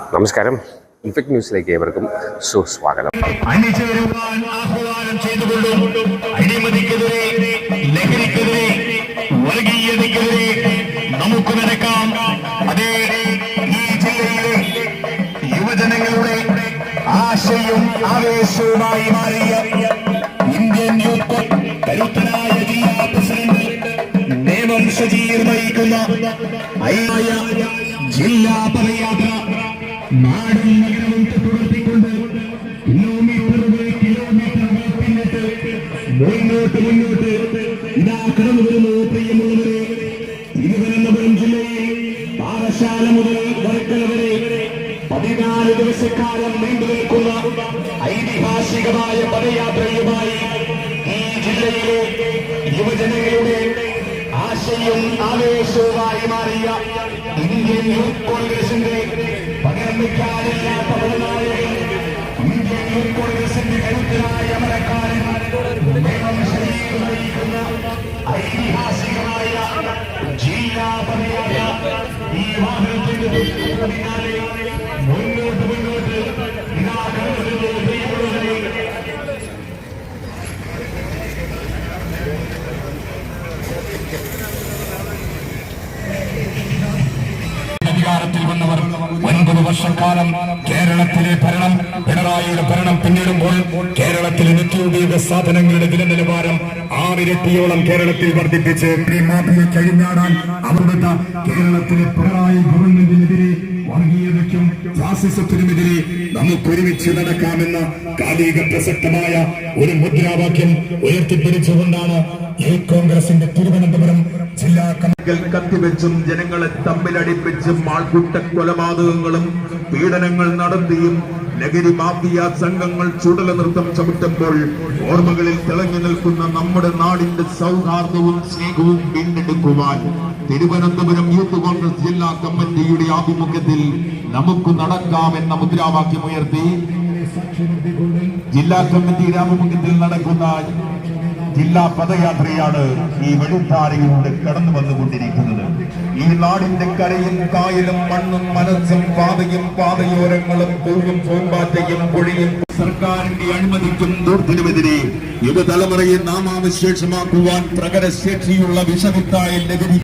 നമസ്കാരം. ഇൻഫെക്ട് ന്യൂസിലേക്ക് ഏവർക്കും സുസ്വാഗതം. നടക്കാം. ഈ ജില്ലയിലെ യുവജനങ്ങളുടെ ആശയും ആവേശവുമായി മാറിയ ഇന്ത്യൻ യൂത്ത് ജില്ലാ പദയാത്ര നാടും നഗരവും തുടർത്തിക്കൊണ്ട് കിലോമീറ്ററുകൾ കിലോമീറ്ററുകൾ പിന്നിട്ട് മുന്നോട്ട് മുന്നോട്ട് ഇതാ കടന്നു വരുന്നു പ്രിയമുള്ളവരെ തിരുവനന്തപുരം ജില്ലയിൽ പാറശാല മുതൽ വർക്കല വരെ പതിനാല് ദിവസക്കാലം നീണ്ടു നിൽക്കുന്ന ഐതിഹാസികമായ പദയാത്രയുമായി ഈ ജില്ലയിലെ യുവജനങ്ങളുടെ ആശയും ആവേശവുമായി മാറിയ ഇന്ത്യൻ യൂത്ത് കോൺഗ്രസിന്റെ കോൺഗ്രസിന്റെ കരുത്തനായ അമരക്കാരൻ നേമം ശരീരം നയിക്കുന്ന ഐതിഹാസികമായ ജില്ലാ പദയാത്ര ഈ വാഹനത്തിന്റെ പിന്നാലെ വർഷക്കാലം കേരളത്തിലെ ഭരണം പിണറായിയുടെ ഭരണം പിന്നിടുമ്പോൾ കേരളത്തിലെ നിത്യോപയോഗ സാധനങ്ങളുടെ വില നിലവാരം ആറിരട്ടിയോളം കേരളത്തിൽ വർദ്ധിപ്പിച്ച് മാഫിയെ കഴിഞ്ഞാടാൻ അവരുടെ കേരളത്തിലെ പിണറായി ഗവൺമെന്റിനെതിരെ വർഗീയതയ്ക്കും ഫാസിസത്തിനുമെതിരെ നമുക്ക് ഒരുമിച്ച് നടക്കാമെന്ന കാലിക പ്രസക്തമായ ഒരു മുദ്രാവാക്യം ഉയർത്തിപ്പിടിച്ചുകൊണ്ടാണ് ഈ കോൺഗ്രസിന്റെ തിരുവനന്തപുരം ജില്ലാ കത്തിവെച്ചും ജനങ്ങളെ തമ്മിലടിപ്പിച്ചും ആൾക്കൂട്ട കൊലപാതകങ്ങളും പീഡനങ്ങൾ നടത്തിയും ലഹരി മാഫിയ സംഘങ്ങൾ ചുടല നൃത്തം ചവിട്ടുമ്പോൾ ഓർമ്മകളിൽ തിളങ്ങി നിൽക്കുന്ന നമ്മുടെ നാടിന്റെ സൗഹാർദ്ദവും സ്നേഹവും വീണ്ടെടുക്കുവാൻ തിരുവനന്തപുരം യൂത്ത് കോൺഗ്രസ് ജില്ലാ കമ്മിറ്റിയുടെ ആഭിമുഖ്യത്തിൽ നമുക്ക് നടക്കാമെന്ന മുദ്രാവാക്യം ഉയർത്തി. ജില്ലാ കമ്മിറ്റിയുടെ ആഭിമുഖ്യത്തിൽ നടക്കുന്ന ജില്ലാ പദയാത്രയാണ് ഈ വെളുത്താരയിലൂടെ കടന്നു വന്നുകൊണ്ടിരിക്കുന്നത്. ഈ നാടിന്റെ കരയും കായലും മണ്ണും മനസ്സും പാതയും പാതയോരങ്ങളും പൂവും പൂമ്പാറ്റയും പൊഴിയും സർക്കാരിന്റെ അനുമതിക്കും ദൂർത്തിനുമെതിരെ യുവതലമുറയെ നാമാവശേഷമാക്കുവാൻ പ്രകടശേഷിയുള്ള വിഷമിത്തായ ലഹരി